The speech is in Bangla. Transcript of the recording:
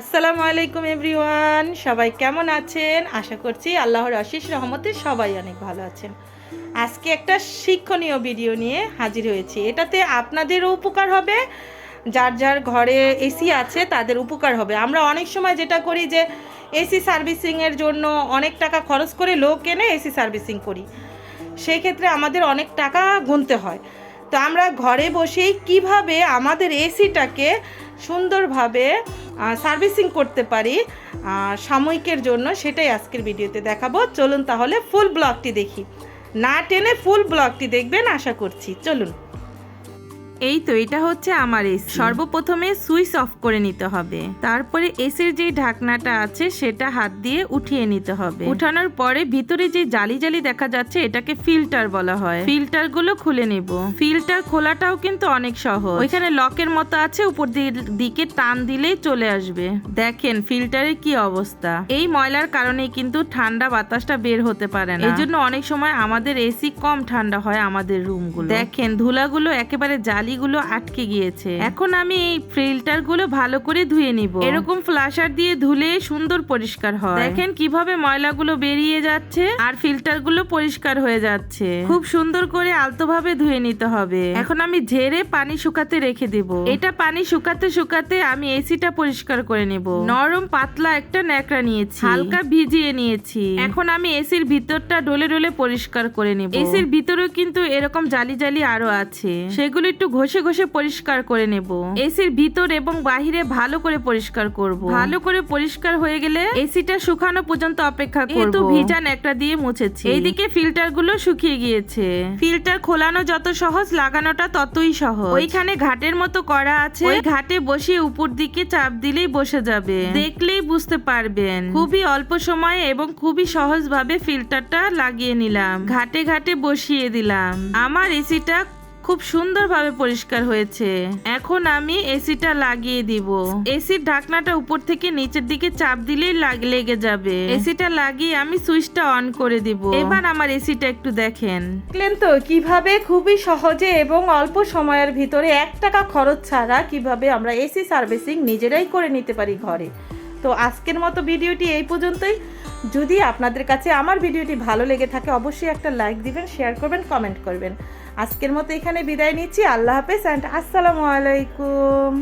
আসসালামু আলাইকুম এভরিওয়ান, সবাই কেমন আছেন? আশা করছি আল্লাহর অশেষ রহমতে সবাই অনেক ভালো আছেন। আজকে একটা শিক্ষণীয় ভিডিও নিয়ে হাজির হয়েছি। এটাতে আপনাদেরও উপকার হবে, যার যার ঘরে এসি আছে তাদের উপকার হবে। আমরা অনেক সময় যেটা করি যে, এসি সার্ভিসিংয়ের জন্য অনেক টাকা খরচ করে লোক এনে এসি সার্ভিসিং করি। সেই ক্ষেত্রে আমাদের অনেক টাকা গুনতে হয়। তো আমরা ঘরে বসেই কীভাবে আমাদের এসিটাকে সুন্দরভাবে সার্ভিসিং করতে পারি সাময়িকের জন্য সেটাই আজকের ভিডিওতে দেখাবো। চলুন তাহলে ফুল ব্লগটি দেখি। না টেনে ফুল ব্লগটি দেখবেন, আশা করছি। চলুন। এই তো এটা হচ্ছে আমার এসি। সর্বপ্রথমে সুইচ অফ করে নিতে হবে। তারপরে এসির যে ঢাকনাটা আছে সেটা হাত দিয়ে উঠিয়ে নিতে হবে। উঠানোর পরে ভিতরে যে জালি জালি দেখা যাচ্ছে এটাকে ফিল্টার বলা হয়। ফিল্টারগুলো খুলে নিব। ফিল্টার খোলাটাও কিন্তু অনেক সহজ। ওইখানে লকের মতো আছে উপর দিকে টান দিলেই চলে আসবে। দেখেন ফিল্টারের কি অবস্থা। এই ময়লার কারণে কিন্তু ঠান্ডা বাতাসটা বের হতে পারে না। এই জন্য অনেক সময় আমাদের এসি কম ঠান্ডা হয় আমাদের রুমগুলো। দেখেন ধুলাগুলো একেবারে জালিগুলো আটকে গিয়েছে। এখন আমি এই ফিল্টারগুলো ভালো করে ধুয়ে নিব। এরকম ফ্লাশার দিয়ে ধুলে সুন্দর পরিষ্কার হয়। দেখেন কীভাবে ময়লাগুলো বেরিয়ে যাচ্ছে আর ফিল্টারগুলো পরিষ্কার হয়ে যাচ্ছে। খুব সুন্দর করে আলতোভাবে ধুয়ে নিতে হবে। এখন আমি ঝেড়ে পানি শুকাতে রেখে দেব। এটা পানি শুকাতে শুকাতে আমি এসিটা পরিষ্কার করে নেব। নরম পাতলা একটা ন্যাকড়া নিয়েছি। হালকা ভিজিয়ে নিয়েছি। এখন আমি এসির ভিতরটা ডলে ডলে পরিষ্কার করে নেব। এসির ভিতরেও কিন্তু এরকম জালি জালি আরও আছে। সেগুলো একটু ঘষে ঘষে পরিষ্কার করে নেব। এসির ভিতর এবং বাহিরে ভালো করে পরিষ্কার করব। ভালো করে পরিষ্কার হয়ে গেলে এসিটা শুকানো পর্যন্ত অপেক্ষা করব। তো ভিজা ন্যাকড়া দিয়ে মুছেছি। এইদিকে ফিল্টারগুলো শুকিয়ে গিয়েছে। ফিল্টার খোলানো যত সহজ লাগানোটা ততই সহজ। ওইখানে ঘাটের মতো করা আছে। ওই ঘাটে বসিয়ে উপর দিকে চাপ দিলেই বসে যাবে। দেখলেই বুঝতে পারবেন। খুবই অল্প সময়ে এবং খুবই সহজভাবে ফিল্টারটা লাগিয়ে নিলাম। ঘাটে ঘাটে বসিয়ে দিলাম। আমার এসিটা খুব সুন্দরভাবে পরিষ্কার হয়েছে। এখন আমি এসিটা লাগিয়ে দিব। এসির ঢাকনাটা উপর থেকে নিচের দিকে চাপ দিলেই লেগে যাবে। এসিটা লাগিয়ে আমি সুইচটা অন করে দিব। এবার আমার এসিটা একটু দেখেন। দেখলেন তো, কীভাবে খুবই সহজে এবং অল্প সময়ের ভিতরে এক টাকা খরচ ছাড়া কীভাবে আমরা এসি সার্ভিসিং নিজেরাই করে নিতে পারি ঘরে। তো আজকের মতো ভিডিওটি এই পর্যন্তই। যদি আপনাদের কাছে আমার ভিডিওটি ভালো লেগে থাকে, অবশ্যই একটা লাইক দিবেন, শেয়ার করবেন, কমেন্ট করবেন। আজকের মতো এখানে বিদায় নিচ্ছি। আল্লাহ হাফেজ, অ্যান্ড আসসালামু আলাইকুম।